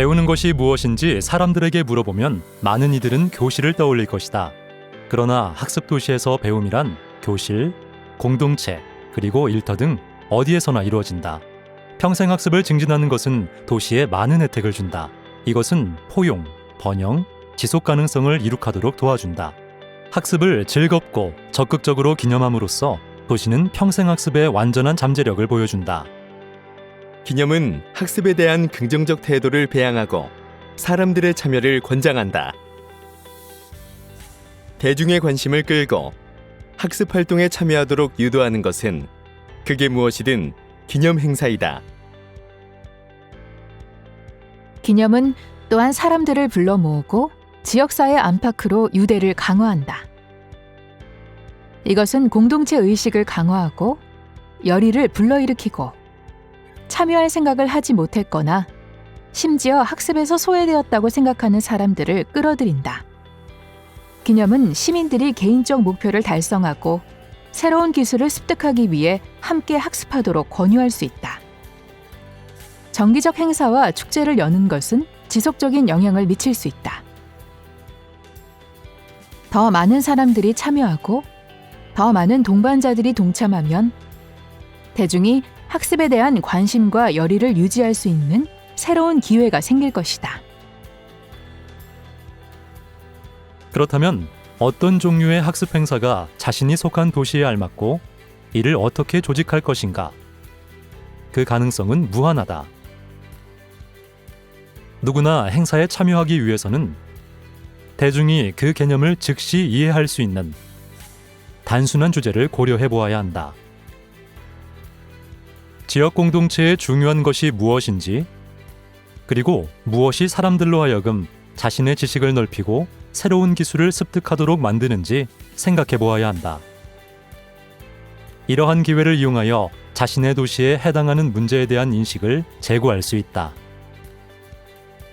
배우는 것이 무엇인지 사람들에게 물어보면 많은 이들은 교실을 떠올릴 것이다. 그러나 학습 도시에서 배움이란 교실, 공동체, 그리고 일터 등 어디에서나 이루어진다. 평생 학습을 증진하는 것은 도시에 많은 혜택을 준다. 이것은 포용, 번영, 지속 가능성을 이룩하도록 도와준다. 학습을 즐겁고 적극적으로 기념함으로써 도시는 평생 학습의 완전한 잠재력을 보여준다. 기념은 학습에 대한 긍정적 태도를 배양하고 사람들의 참여를 권장한다. 대중의 관심을 끌고 학습 활동에 참여하도록 유도하는 것은 그게 무엇이든 기념 행사이다. 기념은 또한 사람들을 불러 모으고 지역사회 안팎으로 유대를 강화한다. 이것은 공동체 의식을 강화하고 열의를 불러일으키고 참여할 생각을 하지 못했거나 심지어 학습에서 소외되었다고 생각하는 사람들을 끌어들인다. 기념은 시민들이 개인적 목표를 달성하고 새로운 기술을 습득하기 위해 함께 학습하도록 권유할 수 있다. 정기적 행사와 축제를 여는 것은 지속적인 영향을 미칠 수 있다. 더 많은 사람들이 참여하고 더 많은 동반자들이 동참하면 대중이 학습에 대한 관심과 열의를 유지할 수 있는 새로운 기회가 생길 것이다. 그렇다면 어떤 종류의 학습 행사가 자신이 속한 도시에 알맞고 이를 어떻게 조직할 것인가? 그 가능성은 무한하다. 누구나 행사에 참여하기 위해서는 대중이 그 개념을 즉시 이해할 수 있는 단순한 주제를 고려해 보아야 한다. 지역 공동체의 중요한 것이 무엇인지, 그리고 무엇이 사람들로 하여금 자신의 지식을 넓히고 새로운 기술을 습득하도록 만드는지 생각해 보아야 한다. 이러한 기회를 이용하여 자신의 도시에 해당하는 문제에 대한 인식을 제고할 수 있다.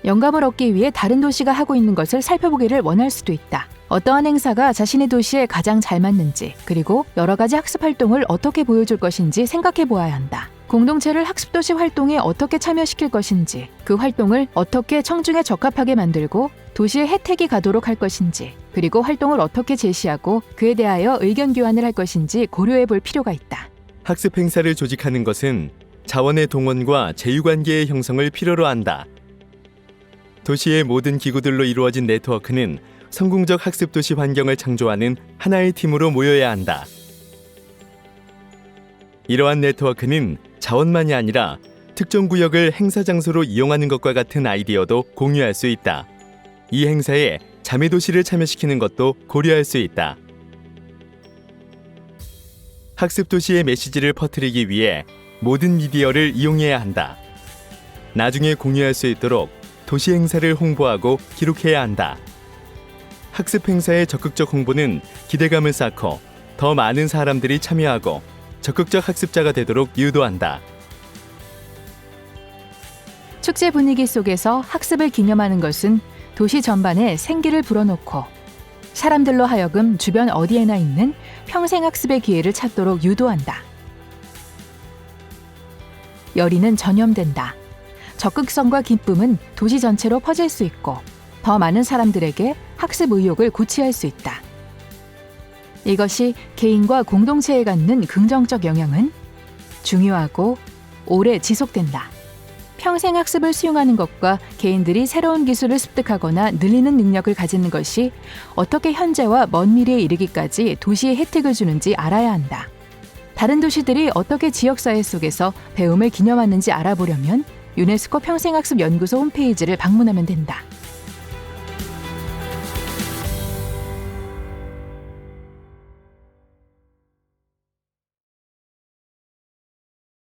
영감을 얻기 위해 다른 도시가 하고 있는 것을 살펴보기를 원할 수도 있다. 어떠한 행사가 자신의 도시에 가장 잘 맞는지, 그리고 여러 가지 학습 활동을 어떻게 보여줄 것인지 생각해 보아야 한다. 공동체를 학습도시 활동에 어떻게 참여시킬 것인지, 그 활동을 어떻게 청중에 적합하게 만들고 도시의 혜택이 가도록 할 것인지, 그리고 활동을 어떻게 제시하고 그에 대하여 의견 교환을 할 것인지 고려해 볼 필요가 있다. 학습 행사를 조직하는 것은 자원의 동원과 제휴관계의 형성을 필요로 한다. 도시의 모든 기구들로 이루어진 네트워크는 성공적 학습 도시 환경을 창조하는 하나의 팀으로 모여야 한다. 이러한 네트워크는 자원만이 아니라 특정 구역을 행사 장소로 이용하는 것과 같은 아이디어도 공유할 수 있다. 이 행사에 자매 도시를 참여시키는 것도 고려할 수 있다. 학습 도시의 메시지를 퍼뜨리기 위해 모든 미디어를 이용해야 한다. 나중에 공유할 수 있도록 도시 행사를 홍보하고 기록해야 한다. 학습 행사의 적극적 홍보는 기대감을 쌓고 더 많은 사람들이 참여하고 적극적 학습자가 되도록 유도한다. 축제 분위기 속에서 학습을 기념하는 것은 도시 전반에 생기를 불어넣고 사람들로 하여금 주변 어디에나 있는 평생 학습의 기회를 찾도록 유도한다. 열의는 전염된다. 적극성과 기쁨은 도시 전체로 퍼질 수 있고 더 많은 사람들에게 학습 의욕을 고취할 수 있다. 이것이 개인과 공동체에 갖는 긍정적 영향은 중요하고 오래 지속된다. 평생 학습을 수용하는 것과 개인들이 새로운 기술을 습득하거나 늘리는 능력을 가지는 것이 어떻게 현재와 먼 미래에 이르기까지 도시에 혜택을 주는지 알아야 한다. 다른 도시들이 어떻게 지역사회 속에서 배움을 기념하는지 알아보려면 유네스코 평생학습 연구소 홈페이지를 방문하면 된다.